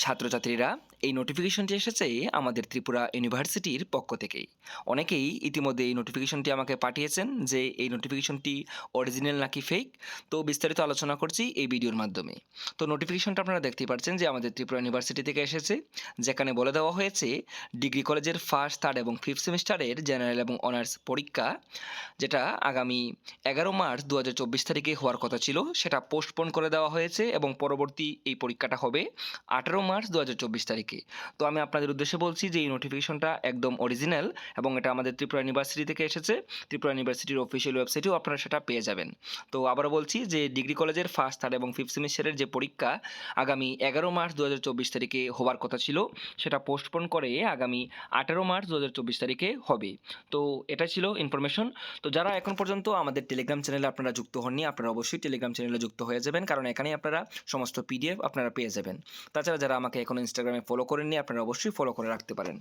ছাত্রছাত্রীরা এই নোটিফিকেশনটি এসেছে আমাদের ত্রিপুরা ইউনিভার্সিটির পক্ষ থেকেই। অনেকেই ইতিমধ্যে এই নোটিফিকেশনটি আমাকে পাঠিয়েছেন যে এই নোটিফিকেশনটি অরিজিনাল নাকি ফেক তো বিস্তারিত আলোচনা করছি এই ভিডিওর মাধ্যমে। তো নোটিফিকেশনটা আপনারা দেখতেই পাচ্ছেন যে আমাদের ত্রিপুরা ইউনিভার্সিটি থেকে এসেছে, যেখানে বলে দেওয়া হয়েছে, ডিগ্রি কলেজের ফার্স্ট থার্ড এবং ফিফথ সেমিস্টারের জেনারেল এবং অনার্স পরীক্ষা, যেটা আগামী এগারো মার্চ দু হাজার চব্বিশ তারিখে হওয়ার কথা ছিল, সেটা পোস্টপোন করে দেওয়া হয়েছে এবং পরবর্তী এই পরীক্ষাটা হবে আঠারো মার্চ দু হাজার চব্বিশ তারিখে তো আমি আপনাদের উদ্দেশ্যে বলছি যে, এই নোটিফিকেশনটা একদম অরিজিনাল এবং এটা আমাদের ত্রিপুরা ইউনিভার্সিটি থেকে এসেছে। ত্রিপুরা ইউনিভার্সিটির অফিসিয়াল ওয়েবসাইটেও আপনারা সেটা পেয়ে যাবেন। তো আবারও বলছি যে ডিগ্রি কলেজের ফার্স্ট থার্ড এবং ফিফথ সেমিস্টারের যে পরীক্ষা, আগামী এগারো মার্চ দু হাজার চব্বিশ তারিখে হওয়ার কথা ছিল। সেটা পোস্টপোন করে আগামী আঠারো মার্চ দু হাজার চব্বিশ তারিখে হবে। তো এটা ছিল ইনফরমেশন তো যারা এখন পর্যন্ত আমাদের টেলিগ্রাম চ্যানেলে আপনারা যুক্ত হননি, আপনারা অবশ্যই টেলিগ্রাম চ্যানেলে যুক্ত হয়ে যাবেন। কারণ এখানেই আপনারা সমস্ত পিডিএফ আপনারা পেয়ে যাবেন। তাছাড়া যারা আমাকে এখন ইনস্টাগ্রামে ফলো করেননি আপনারা অবশ্যই ফলো করে রাখতে পারেন।